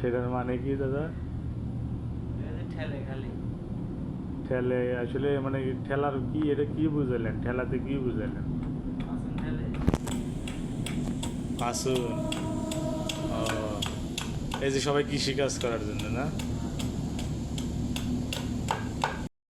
সেটার মানে কি দাদা? ঠেলে খালি। ঠেলে আসলে মানে ঠেলার কি এটা কি বুঝালেন? ঠেলাতে কি বুঝালেন? আসুন ও এই যে সবাই কৃষিকাজ করার জন্য না?